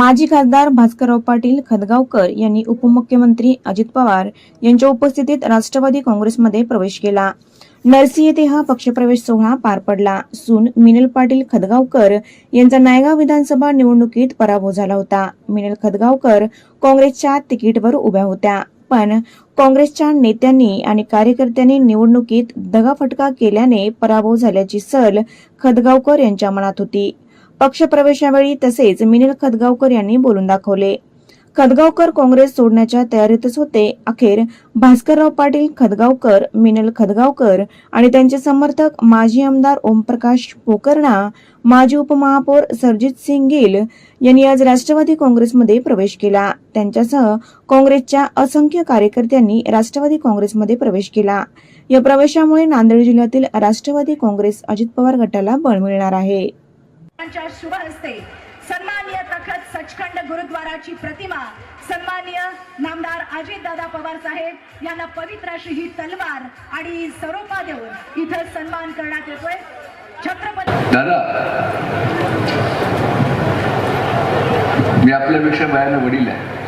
माजी खासदार भास्करराव पाटील खदगावकर यांनी उपमुख्यमंत्री अजित पवार यांच्या उपस्थितीत राष्ट्रवादी काँग्रेसमध्ये प्रवेश केला. नरसी येथे हा पक्षप्रवेश सोहळा पार पडला. सून मिनल पाटील खदगावकर यांचा नायगाव विधानसभा निवडणुकीत पराभव झाला होता. मिनल खदगावकर काँग्रेसच्या तिकीटवर उभ्या होत्या. पण काँग्रेसच्या नेत्यांनी आणि कार्यकर्त्यांनी निवडणुकीत दगाफटका केल्याने पराभव झाल्याची सल खदगावकर यांच्या मनात होती. पक्षप्रवेशावेळी तसेच मिनिल खदगावकर यांनी बोलून दाखवले. खदगावकर काँग्रेस सोडण्याच्या तयारीतच होते. अखेर भास्करराव पाटील खदगावकर मिनल खदगावकर आणि त्यांचे समर्थक माजी आमदार ओमप्रकाश पोकर्णा माजी उपमहापौर सरजित सिंग गिल यांनी आज राष्ट्रवादी काँग्रेसमध्ये प्रवेश केला. त्यांच्यासह काँग्रेसच्या असंख्य कार्यकर्त्यांनी राष्ट्रवादी काँग्रेसमध्ये प्रवेश केला. या प्रवेशामुळे नांदेड जिल्ह्यातील राष्ट्रवादी काँग्रेस अजित पवार गटाला बळ मिळणार आहे. च्या शुभ हस्ते सन्माननीय तखत सचखंड गुरुद्वाराची प्रतिमा सन्माननीय नामदार अजित दादा पवार साहेब यांना पवित्र अशी ही तलवार आणि सरोपा देऊन इथं सन्मान करण्यात येतोय. छत्रपती दादा मी आपल्यापेक्षा वयानं वडील आहे.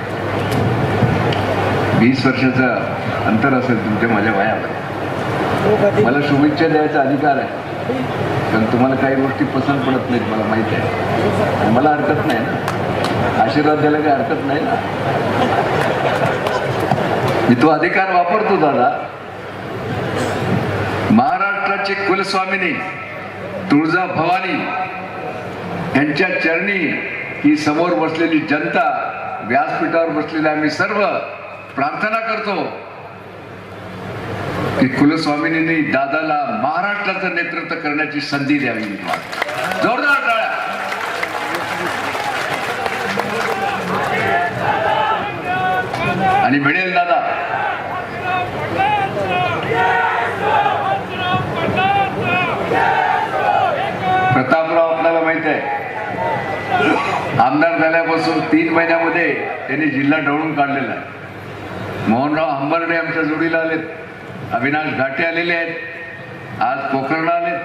वीस वर्षाचं अंतर असेल तुमच्या माझ्या वयामध्ये. मला शुभेच्छा द्यायचा अधिकार आहे. कारण तुम्हाला काही गोष्टी पसंत पडत नाहीत मला माहीत आहे. आणि मला हरकत नाही ना. आशीर्वाद द्यायला काही हरकत नाही ना. मी तो अधिकार वापरतो दादा. महाराष्ट्राचे कुलस्वामिनी तुळजा भवानी यांच्या चरणी ही समोर बसलेली जनता व्यासपीठावर बसलेले आम्ही सर्व प्रार्थना करतो. की कुलस्वामिनींनी दादाला महाराष्ट्राचं नेतृत्व करण्याची संधी द्यावी. जोरदार टाळ्या. आणि मिळेल दादा. प्रतापराव आपल्याला माहीत आहे. आमदार झाल्यापासून तीन महिन्यामध्ये त्यांनी जिल्हा ढवळून काढलेला आहे. मोहनराव हंबर्डे आमच्या जोडीला आलेत. अविनाश घाटे आलेले आहेत. आज पोखरणा आलेत.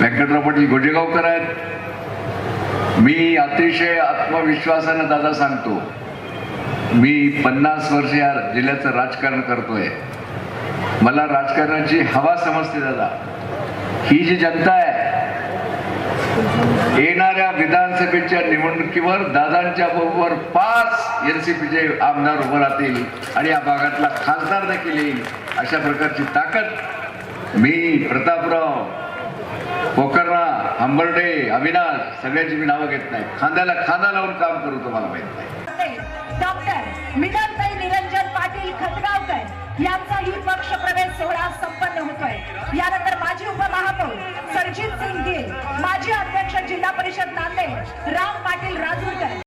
व्यंकटराव पाटील गोजेगावकर आहेत. मी अतिशय आत्मविश्वासानं दादा सांगतो मी पन्नास वर्ष या जिल्ह्याचं राजकारण करतोय. मला राजकारणाची हवा समजते दादा. ही जी जनता आहे येणाऱ्या विधानसभेच्या निवडणुकीवर दादांच्या बरोबर पाच एनसीपीचे आमदार उभं राहतील आणि या भागातला खासदार देखील येईल अशा प्रकारची ताकद मी प्रतापराव पोकर्णा हंबर्डे अविनाश सगळ्यांची मी नावं घेत नाही. खांद्याला खांदा लावून काम करू तुम्हाला माहीत नाही. डॉक्टर निरंजन पाटील खतगावकर यांचाही पक्ष प्रवेश सोहळा संपन्न होतोय. यानंतर